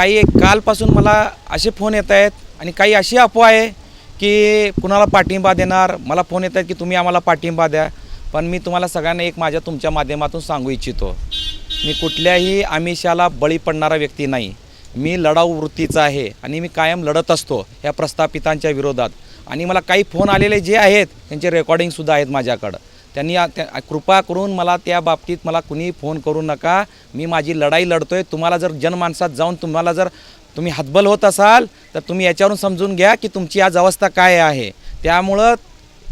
काही एक कालपासून मला असे फोन येत आहेत आणि काही अशी अफवा आहे की कुणाला पाठिंबा देणार? मला फोन येत आहेत की तुम्ही आम्हाला पाठिंबा द्या. पण मी तुम्हाला सगळ्यांना एक माझ्या तुमच्या माध्यमातून सांगू इच्छितो. मी कुठल्याही आमिषाला बळी पडणारा व्यक्ती नाही. मी लढाऊ वृत्तीचा आहे आणि मी कायम लढत असतो ह्या प्रस्थापितांच्या विरोधात. आणि मला काही फोन आलेले जे आहेत त्यांचे रेकॉर्डिंगसुद्धा आहेत माझ्याकडं. त्यांनी कृपा करून मला त्या बाबतीत मला कुणी फोन करू नका. मी माझी लढाई लढतोय. तुम्हाला जर जनमानसात जाऊन तुम्हाला जर तुम्ही हतबल होत असाल तर तुम्ही याच्यावरून समजून घ्या की तुमची आज अवस्था काय आहे. त्यामुळं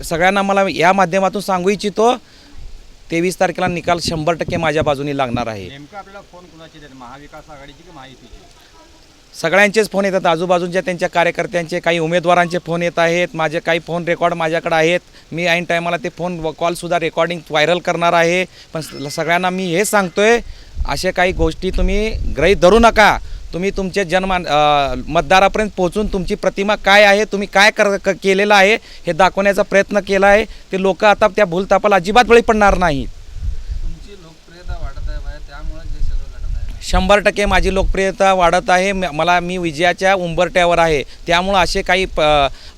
सगळ्यांना मला या माध्यमातून सांगू इच्छितो तेवीस तारखेला निकाल शंभर टक्के माझ्या बाजूनी लागणार आहे. आपल्याला फोन कुणाची महाविकास आघाडीची की महायुतीची सगळ्यांचेच फोन येतात. आजूबाजूच्या त्यांच्या कार्यकर्त्यांचे काही उमेदवारांचे फोन येत आहेत. माझे काही फोन रेकॉर्ड माझ्याकडे आहेत. मी ऐन टायमाला ते फोन कॉलसुद्धा रेकॉर्डिंग व्हायरल करणार आहे. पण स- सगळ्यांना मी हे सांगतोय अशा काही गोष्टी तुम्ही गृहीत धरू नका. तुम्ही तुमचे जन्म मतदारापर्यंत पोहोचून तुमची प्रतिमा काय आहे तुम्ही काय कर क- केलेलं आहे हे दाखवण्याचा प्रयत्न केला आहे ते लोक आता त्या भूलतापाला अजिबात बळी पडणार नाहीत तुमची लोकप्रियता वाढत आहे बाहेर त्यामुळे जे सगळं घडत आहे शंभर टक्के माझी लोकप्रियता वाढत आहे. म- मला मी विजयाच्या उंबरट्यावर आहे. त्यामुळं असे काही प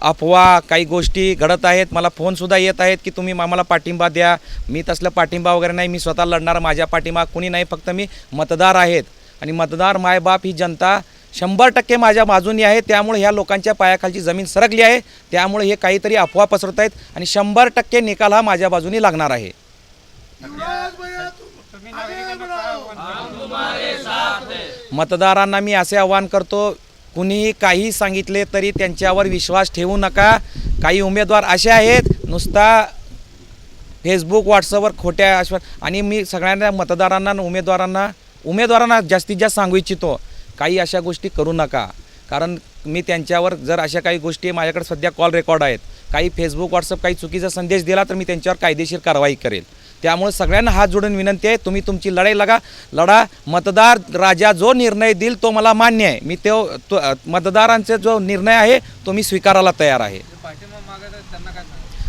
अफवा काही गोष्टी घडत आहेत. मला फोनसुद्धा येत आहेत की तुम्ही आम्हाला पाठिंबा द्या. मी तसला पाठिंबा वगैरे नाही. मी स्वतः लढणार माझ्या पाठिंबा कुणी नाही. फक्त मी मतदार आहेत. आणि मतदार मायबाप ही जनता शंभर टक्के माझ्या बाजूनी आहे. त्यामुळे ह्या लोकांच्या पायाखालची जमीन सरकली आहे. त्यामुळे हे काहीतरी अफवा पसरत आहेत. आणि शंभर टक्के निकाल हा माझ्या बाजूनी लागणार आहे. मतदारांना मी असे आवाहन करतो कुणीही काही सांगितले तरी त्यांच्यावर विश्वास ठेवू नका. काही उमेदवार असे आहेत नुसता फेसबुक व्हॉट्सअपवर खोट्या आश्वास आणि मी सगळ्यांना मतदारांना उमेदवारांना उमेदवारांना जास्तीत जास्त सांगू इच्छितो काही अशा गोष्टी करू नका. कारण मी त्यांच्यावर जर अशा काही गोष्टी माझ्याकडे सध्या कॉल रेकॉर्ड आहेत. काही फेसबुक व्हॉट्सअप काही चुकीचा संदेश दिला तर मी त्यांच्यावर कायदेशीर कारवाई करेल. त्यामुळे सगळ्यांना हात जोडून विनंती आहे तुम्ही तुमची लढाई लगा लढा. मतदार राजा जो निर्णय देईल तो मला मान्य आहे. मी तो मतदारांचा जो निर्णय आहे तो मी स्वीकारायला तयार आहे. पाठिंबा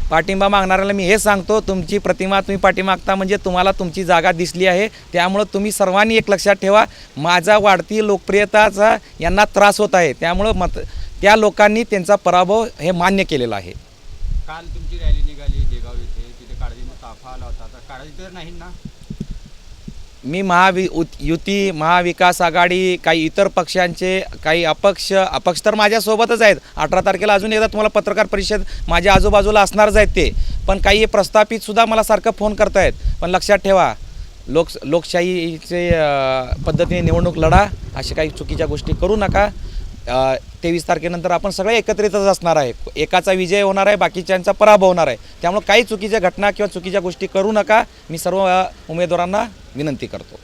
पाठिंबा मागणाऱ्याला मी हे सांगतो तुमची प्रतिमा तुम्ही पाठीमागता म्हणजे तुम्हाला तुमची जागा दिसली आहे. त्यामुळं तुम्ही सर्वांनी एक लक्षात ठेवा माझा वाढती लोकप्रियताचा यांना त्रास होत आहे. त्यामुळं मत त्या लोकांनी त्यांचा पराभव हे मान्य केलेला आहे. काल तुमची रॅली निघाली देगाव येथे. होता. काळजी तर नाही ना? मी महावि उत- युती महाविकास आघाडी काही इतर पक्षांचे काही अपक्ष अपक्ष तर माझ्यासोबतच आहेत. अठरा तारखेला अजून एकदा तुम्हाला पत्रकार परिषद माझ्या आजूबाजूला असणारच आहेत ते. पण काही प्रस्थापितसुद्धा मला सारखं फोन करतायत. पण लक्षात ठेवा लोक लोकशाहीचे पद्धतीने निवडणूक लढा अशा काही चुकीच्या गोष्टी करू नका. तेवीस तारखेनंतर आपण सगळे एकत्रितच असणार आहे. एकाचा विजय होणार आहे बाकीच्यांचा पराभव होणार आहे. त्यामुळे काही चुकीच्या घटना किंवा चुकीच्या गोष्टी करू नका. मी सर्व उमेदवारांना विनंती करतो.